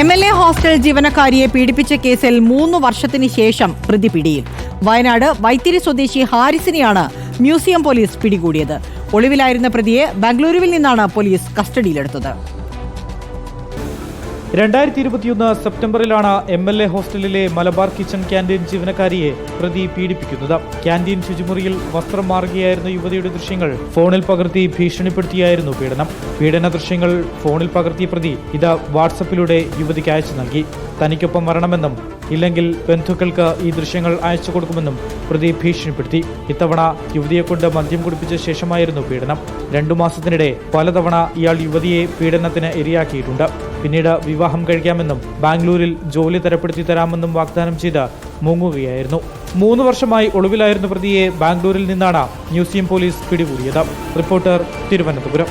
M L A hostel ജീവനക്കാരിയെ പീഡിപ്പിച്ച കേസിൽ മൂന്ന് വർഷത്തിന് ശേഷം പ്രതി പിടിയിൽ. വയനാട് വൈത്തിരി സ്വദേശി ഹാരിസിനെയാണ് മ്യൂസിയം പോലീസ് പിടികൂടിയത്. ഒളിവിലായിരുന്ന പ്രതിയെ ബംഗളൂരുവിൽ നിന്നാണ് പോലീസ് കസ്റ്റഡിയിലെടുത്തത്. രണ്ടായിരത്തി ഇരുപത്തിയൊന്ന് സെപ്റ്റംബറിലാണ് എം എൽ എ ഹോസ്റ്റലിലെ മലബാർ കിച്ചൺ ക്യാന്റീൻ ജീവനക്കാരിയെ പ്രതി പീഡിപ്പിക്കുന്നത്. ക്യാന്റീൻ ശുചിമുറിയിൽ വസ്ത്രം മാറുകയായിരുന്ന യുവതിയുടെ ദൃശ്യങ്ങൾ ഫോണിൽ പകർത്തി ഭീഷണിപ്പെടുത്തിയായിരുന്നു പീഡനം. പീഡന ദൃശ്യങ്ങൾ ഫോണിൽ പകർത്തിയ പ്രതി ഇത് വാട്സപ്പിലൂടെ യുവതിക്ക് അയച്ചു നൽകി. തനിക്കൊപ്പം വരണമെന്നും ഇല്ലെങ്കിൽ ബന്ധുക്കൾക്ക് ഈ ദൃശ്യങ്ങൾ അയച്ചു കൊടുക്കുമെന്നും പ്രതി ഭീഷണിപ്പെടുത്തി. ഇത്തവണ യുവതിയെക്കൊണ്ട് മദ്യം കുടിപ്പിച്ച ശേഷമായിരുന്നു പീഡനം. രണ്ടു മാസത്തിനിടെ പലതവണ ഇയാൾ യുവതിയെ പീഡനത്തിന് ഇരയാക്കിയിട്ടുണ്ട്. പിന്നീട് വിവാഹം കഴിക്കാമെന്നും ബാംഗ്ലൂരിൽ ജോലി തരപ്പെടുത്തി തരാമെന്നും വാഗ്ദാനം ചെയ്ത് മുങ്ങുകയായിരുന്നു മൂന്ന് വർഷമായി ഒളിവിലായിരുന്ന പ്രതിയെ ബാംഗ്ലൂരിൽ നിന്നാണ് മ്യൂസിയം പോലീസ് പിടികൂടിയത്. റിപ്പോർട്ടർ തിരുവനന്തപുരം.